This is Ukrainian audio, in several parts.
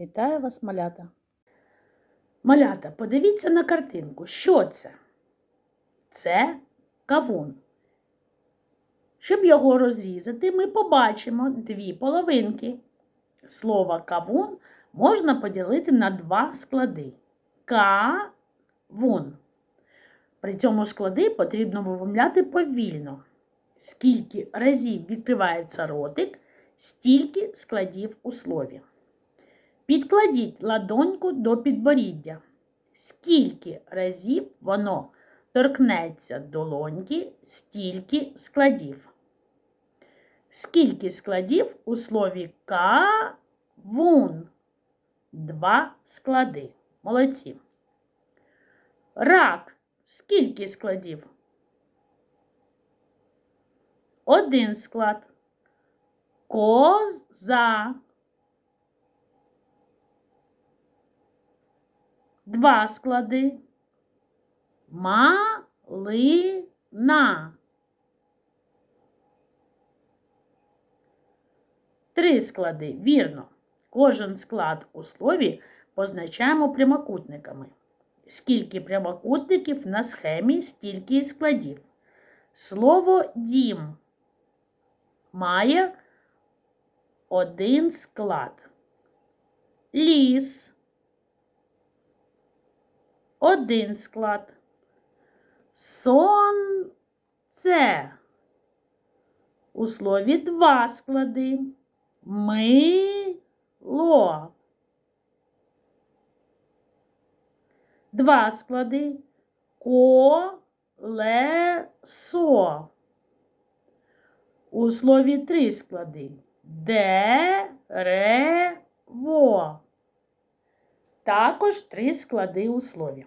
Вітаю вас, малята. Малята, подивіться на картинку. Що це? Це кавун. Щоб його розрізати, ми побачимо дві половинки. Слово кавун можна поділити на два склади. Ка-вун. При цьому склади потрібно вимовляти повільно. Скільки разів відкривається ротик, стільки складів у слові. Підкладіть ладоньку до підборіддя. Скільки разів воно торкнеться долоньки, стільки складів. Скільки складів у слові кавун? Два склади. Молодці. Рак. Скільки складів? Один склад. Коза. Два склади. Малина. Три склади. Вірно. Кожен склад у слові позначаємо прямокутниками. Скільки прямокутників на схемі, стільки і складів. Слово дім має один склад. Ліс. Один склад. Сонце. У слові два склади. Мило. Два склади. Колесо. У слові три склади. Дерево. Також три склади у слові.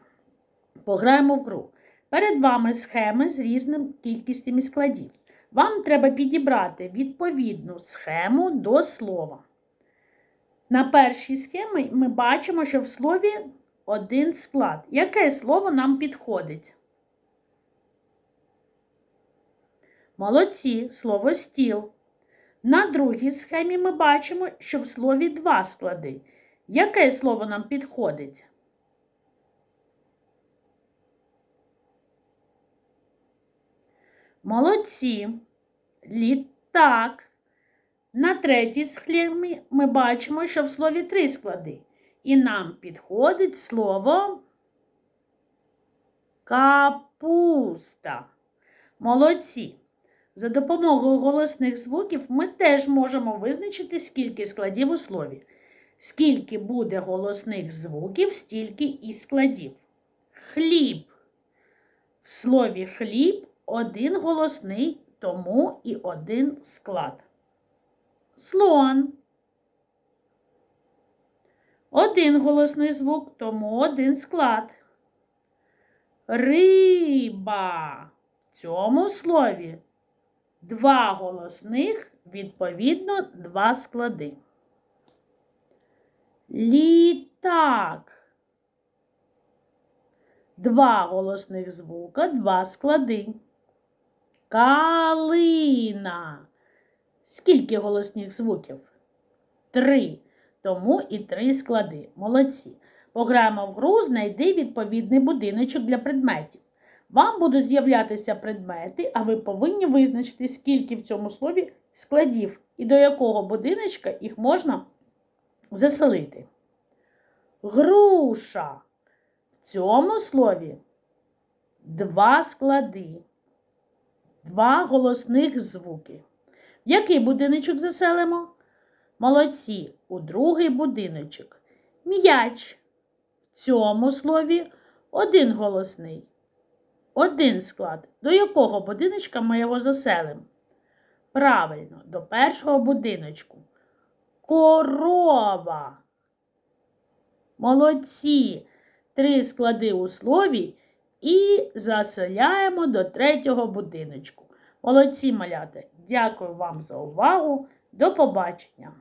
Пограємо в гру. Перед вами схеми з різним кількістю складів. Вам треба підібрати відповідну схему до слова. На першій схемі ми бачимо, що в слові один склад. Яке слово нам підходить? Молодці, слово стіл. На другій схемі ми бачимо, що в слові два склади. Яке слово нам підходить? Молодці. Літак. На третій схемі ми бачимо, що в слові три склади. І нам підходить слово капуста. Молодці. За допомогою голосних звуків ми теж можемо визначити, скільки складів у слові. Скільки буде голосних звуків, стільки і складів. Хліб. В слові хліб один голосний, тому і один склад. Слон. Один голосний звук, тому один склад. Риба. В цьому слові два голосних, відповідно, два склади. Літак. Два голосних звука, два склади. Калина. Скільки голосних звуків? Три. Тому і три склади. Молодці. Пограємо в гру, знайди відповідний будиночок для предметів. Вам будуть з'являтися предмети, а ви повинні визначити, скільки в цьому слові складів і до якого будиночка їх можна заселити. Груша. В цьому слові два склади, два голосних звуки. В який будиночок заселимо? Молодці, у другий будиночок. М'яч. В цьому слові один голосний. Один склад. До якого будиночка ми його заселимо? Правильно, до першого будиночку. Корова. Молодці. Три склади у слові і заселяємо до третього будиночку. Молодці малята. Дякую вам за увагу. До побачення!